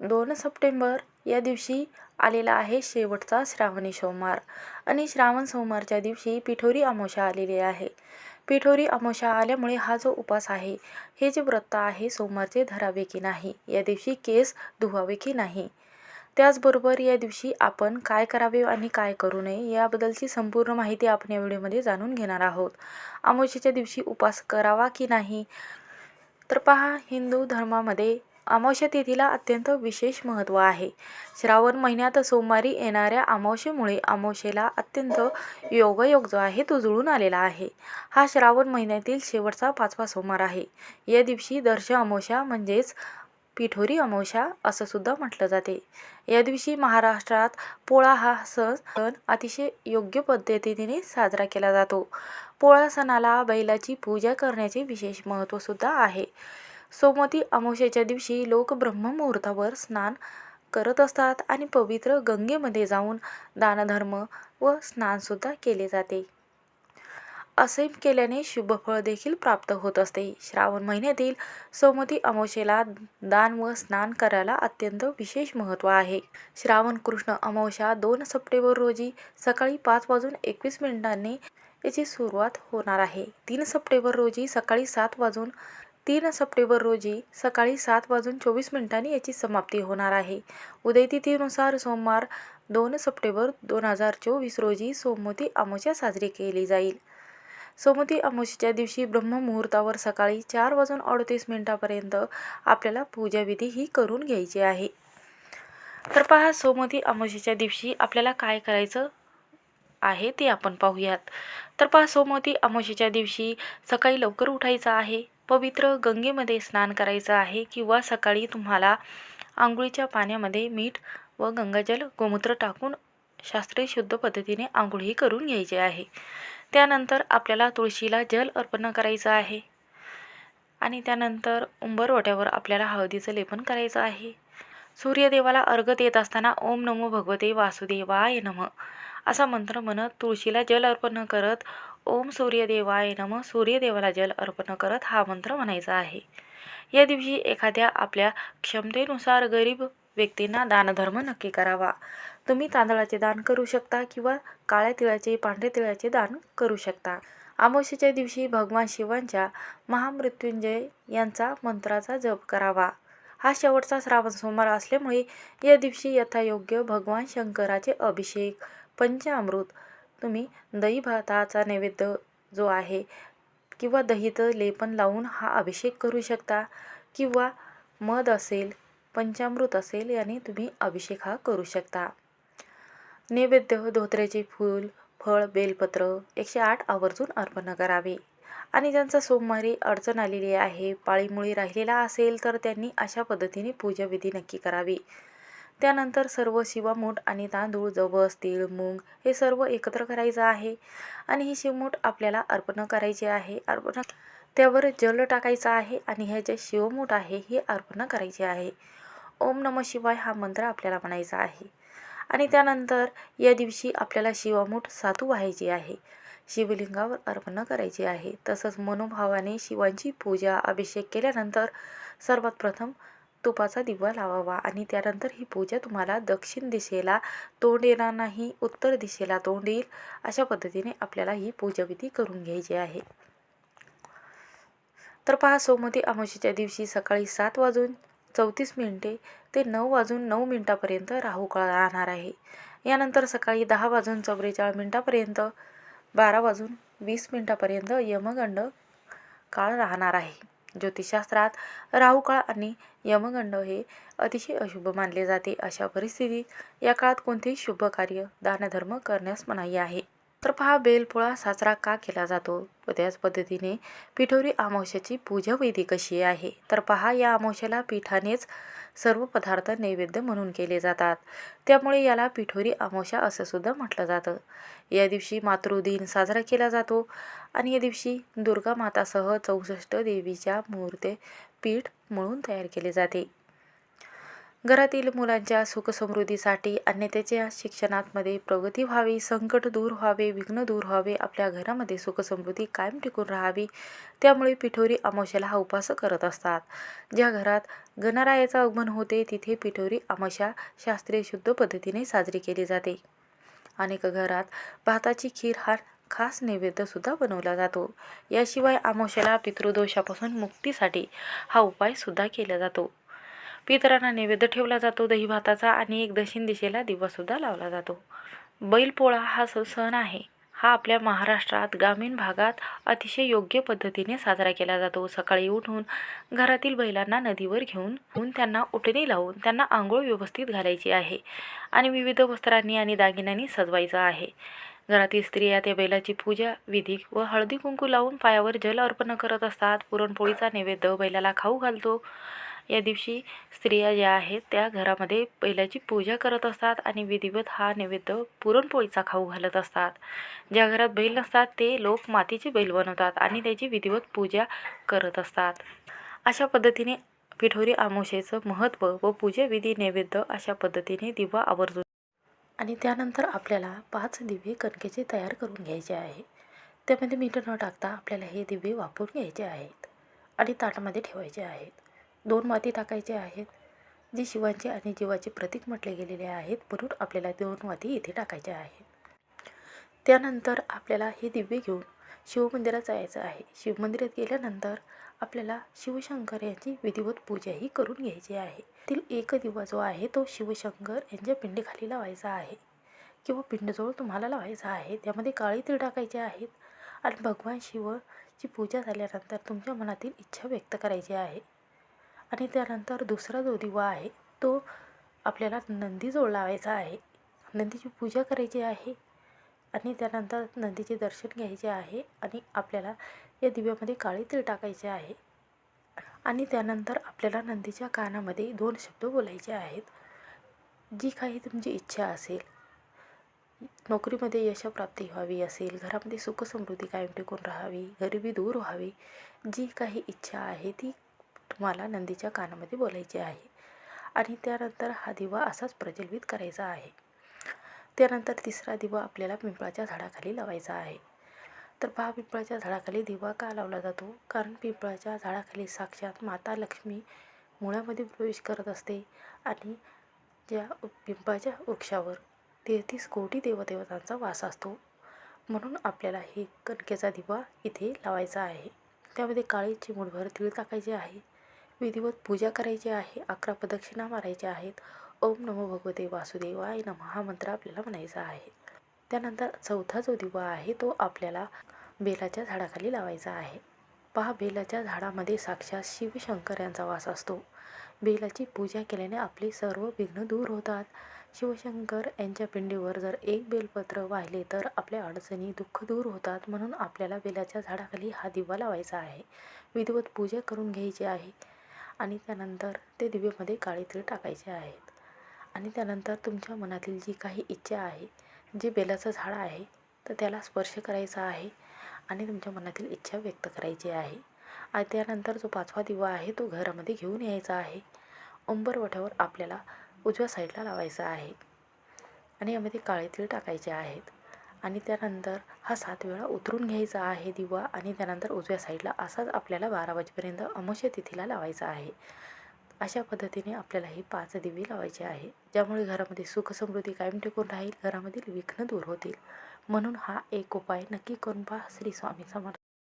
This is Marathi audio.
दोन सप्टेंबर या दिवशी आलेला आहे शेवटचा श्रावणी सोमवार. आणि श्रावण सोमवारच्या दिवशी पिठोरी अमावस्या आलेली आहे. पिठोरी अमावस्या आल्यामुळे हा जो उपास आहे हे जे व्रत आहे सोमवारचे धरावे की नाही? या दिवशी केस धुवावे की नाही? त्याचबरोबर या दिवशी आपण काय करावे आणि काय करू नये याबद्दलची संपूर्ण माहिती आपण या व्हिडिओमध्ये जाणून घेणार आहोत. अमावस्येच्या दिवशी उपास करावा की नाही? तर पहा हिंदू धर्मामध्ये अमावस्या तिथीला अत्यंत विशेष महत्त्व आहे. श्रावण महिन्यात सोमवारी येणाऱ्या अमावस्येमुळे अमावस्येला अत्यंत योगयोग जो आहे तो जुळून आलेला आहे. हा श्रावण महिन्यातील शेवटचा पाचवा सोमवार आहे. या दिवशी दर्श अमावस्या म्हणजेच पिठोरी अमावस्या असं सुद्धा म्हटलं जाते. या दिवशी महाराष्ट्रात पोळा हा सण सण अतिशय योग्य पद्धतीने साजरा केला जातो. पोळा सणाला बैलाची पूजा करण्याचे विशेष महत्त्वसुद्धा आहे. सोमवती अमावस्येच्या दिवशी लोक ब्रह्ममुहूर्तावर स्नान करत असतात आणि पवित्र गंगेमध्ये जाऊन दानधर्म व स्नानसुद्धा केले जाते. असे केल्याने शुभफळ देखील प्राप्त होत असते. श्रावण महिन्यातील सोमती अमावस्येला दान व स्नान करायला अत्यंत विशेष महत्त्व आहे. श्रावण कृष्ण अमावस्या दोन सप्टेंबर रोजी सकाळी पाच वाजून एकवीस मिनिटांनी याची सुरुवात होणार आहे. तीन सप्टेंबर रोजी सकाळी सात वाजून तीन सप्टेंबर रोजी सकाळी सात वाजून चोवीस मिनिटांनी याची समाप्ती होणार आहे. उदयतिथीनुसार सोमवार दोन सप्टेंबर दोन हजार चोवीस रोजी सोमवती अमावस्या साजरी केली जाईल. सोमवती अमावस्येच्या दिवशी ब्रह्ममुहूर्तावर सकाळी चार वाजून अडतीस मिनिटापर्यंत आपल्याला पूजाविधी ही करून घ्यायची आहे. तर पहा सोमवती अमावस्येच्या दिवशी आपल्याला काय करायचं आहे ते आपण पाहूयात. तर पहा सोमवती अमावस्येच्या दिवशी सकाळी लवकर उठायचं आहे. पवित्र गंगेमध्ये स्नान करायचं आहे किंवा सकाळी तुम्हाला आंघोळीच्या पाण्यामध्ये मीठ व गंगाजल गोमूत्र टाकून शास्त्रीय शुद्ध पद्धतीने आंघोळही करून घ्यायची आहे. त्यानंतर आपल्याला तुळशीला जल अर्पण करायचं आहे आणि त्यानंतर उंबरवट्यावर आपल्याला हळदीचं लेपन करायचं आहे. सूर्यदेवाला अर्घ देत असताना ओम नमो भगवते वासुदेवाय नम असा मंत्र म्हणत तुळशीला जल अर्पण करत ओम सूर्यदेवाय नम सूर्यदेवाला जल अर्पण करत हा मंत्र म्हणायचा आहे. या दिवशी एखाद्या आपल्या क्षमतेनुसार गरीब व्यक्तींना दानधर्म नक्की करावा. तुम्ही तांदळाचे दान करू शकता किंवा काळ्या तिळाचे पांढऱ्या तिळाचे दान करू शकता. अमावस्येच्या दिवशी भगवान शिवांच्या महामृत्युंजय यांचा मंत्राचा जप करावा. हा शेवटचा श्रावण सोमवार असल्यामुळे या दिवशी यथायोग्य भगवान शंकराचे अभिषेक पंचामृत तुम्ही दही भाताचा नैवेद्य जो आहे किंवा दहीचं लेपन लावून हा अभिषेक करू शकता किंवा मध असेल पंचामृत असेल याने तुम्ही अभिषेक हा करू शकता. नैवेद्य धोत्र्याचे फूल फळ बेलपत्र एकशे आठ आवर्जून अर्पण करावे. आणि ज्यांचा सोमवारी अडचण आलेली आहे पाळीमुळी राहिलेला असेल तर त्यांनी अशा पद्धतीने पूजाविधी नक्की करावी. त्यानंतर सर्व शिवामूठ आणि तांदूळ जवस तीळ मूग हे सर्व एकत्र करायचं आहे. आणि ही शिवमूठ आपल्याला अर्पण करायची आहे. अर्पण त्यावर जल टाकायचं आहे आणि हे जे शिवमूठ आहे हे अर्पण करायचे आहे. ओम नम शिवाय हा मंत्र आपल्याला म्हणायचा आहे. आणि त्यानंतर या दिवशी आपल्याला शिवामूठ सातू व्हायची आहे. शिवलिंगावर अर्पण करायची आहे. तसंच मनोभावाने शिवांची पूजा अभिषेक केल्यानंतर सर्वात प्रथम तुपाचा दिवा लावावा आणि त्यानंतर ही पूजा तुम्हाला दक्षिण दिशेला तोंड येणार नाही उत्तर दिशेला तोंड येईल अशा पद्धतीने आपल्याला ही पूजाविधी करून घ्यायची आहे. तर पहा सोमवती अमावस्येच्या दिवशी सकाळी सात वाजून चौतीस मिनिटे ते नऊ वाजून नऊ मिनटापर्यंत राहू काळ राहणार आहे. यानंतर सकाळी दहा वाजून चौवेचाळीस मिनटापर्यंत बारा वाजून वीस मिनटापर्यंत यमगंड काळ राहणार आहे. ज्योतिषशास्त्रात राहू काळ आणि यमगंड हे अतिशय अशुभ मानले जाते. अशा परिस्थितीत या काळात कोणतेही शुभ कार्य दानधर्म करण्यास मनाई आहे. तर पहा बेलपोळा साजरा का केला जातो? त्याच पद्धतीने पिठोरी अमावस्याची पूजाविधी कशी आहे? तर पहा या अमावश्याला पिठानेच सर्व पदार्थ नैवेद्य म्हणून केले जातात. त्यामुळे याला पिठोरी अमावस्या असं सुद्धा म्हटलं जातं. या दिवशी मातृदिन साजरा केला जातो आणि या दिवशी दुर्गा मातासह चौसष्ट देवीच्या मूर्ती पीठ म्हणून तयार केले जाते. घरातील मुलांच्या सुखसमृद्धीसाठी अन्यतेच्या शिक्षणामध्ये प्रगती व्हावी संकट दूर व्हावे विघ्न दूर व्हावे आपल्या घरामध्ये सुखसमृद्धी कायम टिकून राहावी. त्यामुळे पिठोरी अमावश्याला हा उपास करत असतात. ज्या घरात गणरायाचं आगमन होते तिथे पिठोरी अमावस्या शास्त्रीय शुद्ध पद्धतीने साजरी केली जाते. अनेक घरात भाताची खीर हा खास नैवेद्यसुद्धा बनवला जातो. याशिवाय अमावश्याला पितृदोषापासून मुक्तीसाठी हा उपायसुद्धा केला जातो. पितरांना नैवेद्य ठेवला जातो दही भाताचा आणि एक दक्षिण दिशेला दिवासुद्धा लावला जातो. बैलपोळा हा स सण आहे. हा आपल्या महाराष्ट्रात ग्रामीण भागात अतिशय योग्य पद्धतीने साजरा केला जातो. सकाळी उठून घरातील बैलांना नदीवर घेऊन घेऊन त्यांना उठणी लावून त्यांना आंघोळ व्यवस्थित घालायची आहे आणि विविध वस्त्रांनी आणि दागिन्यांनी सजवायचं आहे. घरातील स्त्रिया त्या बैलाची पूजा विधी व हळदी कुंकू लावून पायावर जल अर्पण करत असतात. पुरणपोळीचा नैवेद्य बैलाला खाऊ घालतो. या दिवशी स्त्रिया ज्या आहेत त्या घरामध्ये बैलाची पूजा करत असतात आणि विधिवत हा नैवेद्य पुरणपोळीचा खाऊ घालत असतात. ज्या घरात बैल नसतात ते लोक मातीचे बैल बनवतात आणि त्याची विधिवत पूजा करत असतात. अशा पद्धतीने पिठोरी अमावस्येचं महत्त्व व पूजाविधी नैवेद्य अशा पद्धतीने दिवा आवर्जून आणि त्यानंतर आपल्याला पाच दिवे कणकेचे तयार करून घ्यायचे आहे. त्यामध्ये मीठ न टाकता आपल्याला हे दिवे वापरून घ्यायचे आहेत आणि ताटामध्ये ठेवायचे आहेत. दोन माती टाकायचे आहेत जे शिवांचे आणि जीवाचे प्रतीक म्हटले गेलेले आहेत म्हणून आपल्याला दोन माती इथे टाकायच्या आहेत. त्यानंतर आपल्याला हे दिव्य घेऊन शिवमंदिरात जायचं आहे. शिवमंदिरात गेल्यानंतर आपल्याला शिवशंकर यांची विधिवत पूजाही करून घ्यायची आहे. तील एक दिवा जो आहे तो शिवशंकर यांच्या पिंडीखाली लावायचा आहे किंवा पिंडजवळ तुम्हाला लावायचा आहे. त्यामध्ये काळी तीळ टाकायचे आहेत आणि भगवान शिवची पूजा झाल्यानंतर तुमच्या मनातील इच्छा व्यक्त करायची आहे. आणि त्यानंतर दुसरा जो दिवा आहे तो आपल्याला नंदीजवळ लावायचा आहे. नंदीची पूजा करायची आहे आणि त्यानंतर नंदीचे दर्शन घ्यायचे आहे आणि आपल्याला या दिव्यामध्ये काळे तीळ टाकायचे आहे. आणि त्यानंतर आपल्याला नंदीच्या कानामध्ये दोन शब्द बोलायचे आहेत. जी काही तुमची इच्छा असेल नोकरीमध्ये यशप्राप्ती व्हावी असेल घरामध्ये सुखसमृद्धी कायम टिकून राहावी गरिबी दूर व्हावी जी काही इच्छा आहे ती तुम्हाला नंदीच्या कानामध्ये बोलायचे आहे. आणि त्यानंतर हा दिवा असाच प्रज्वलित करायचा आहे. त्यानंतर तिसरा दिवा आपल्याला पिंपळाच्या झाडाखाली लावायचा आहे. तर पहा पिंपळाच्या झाडाखाली दिवा का लावला जातो? कारण पिंपळाच्या झाडाखाली साक्षात माता लक्ष्मी मुळामध्ये प्रवेश करत असते. आणि ज्या पिंपळाच्या वृक्षावर तेहतीस कोटी देवदेवतांचा वास असतो म्हणून आपल्याला हे कणकेचा दिवा इथे लावायचा आहे. त्यामध्ये काळी चिमूटभर तीळ टाकायचे आहे. विधिवत पूजा करायची आहे अकरा प्रदक्षिणा मारायच्या आहेत. ओम नमो भगवते वासुदेवाय नम हा मंत्र आपल्याला म्हणायचा आहे. त्यानंतर चौथा जो दिवा आहे तो आपल्याला बेलाच्या झाडाखाली लावायचा आहे. पहा बेलाच्या झाडामध्ये साक्षात शिवशंकर यांचा वास असतो. बेलाची पूजा केल्याने आपले सर्व विघ्न दूर होतात. शिवशंकर यांच्या पिंडीवर जर एक बेलपत्र वाहिले तर आपल्या अडचणी दुःख दूर होतात. म्हणून आपल्याला बेलाच्या झाडाखाली हा दिवा लावायचा आहे. विधिवत पूजा करून घ्यायची आहे. आणि त्यानंतर ते दिवेमध्ये काळे तीळ टाकायचे आहेत. आणि त्यानंतर तुमच्या मनातील जी काही इच्छा आहे जे बेलाचं झाड आहे तर त्याला स्पर्श करायचा आहे आणि तुमच्या मनातील इच्छा व्यक्त करायची आहे. आणि त्यानंतर जो पाचवा दिवा आहे तो घरामध्ये घेऊन यायचा आहे. उंबरवठ्यावर आपल्याला उजव्या साईडला लावायचा आहे. आणि यामध्ये काळे तीळ टाकायचे आहेत. आणि त्यानंतर हा सात वेळा उतरून घ्यायचा आहे दिवा आणि त्यानंतर उजव्या साईडला असाच आपल्याला बारा वाजेपर्यंत अमावस्या तिथीला लावायचा आहे. अशा पद्धतीने आपल्याला हे पाच दिवे लावायचे आहे ज्यामुळे घरामध्ये सुखसमृद्धी कायम टिकून राहील घरामधील विघ्न दूर होतील. म्हणून हा एक उपाय नक्की करून पहा श्री स्वामी समर्थ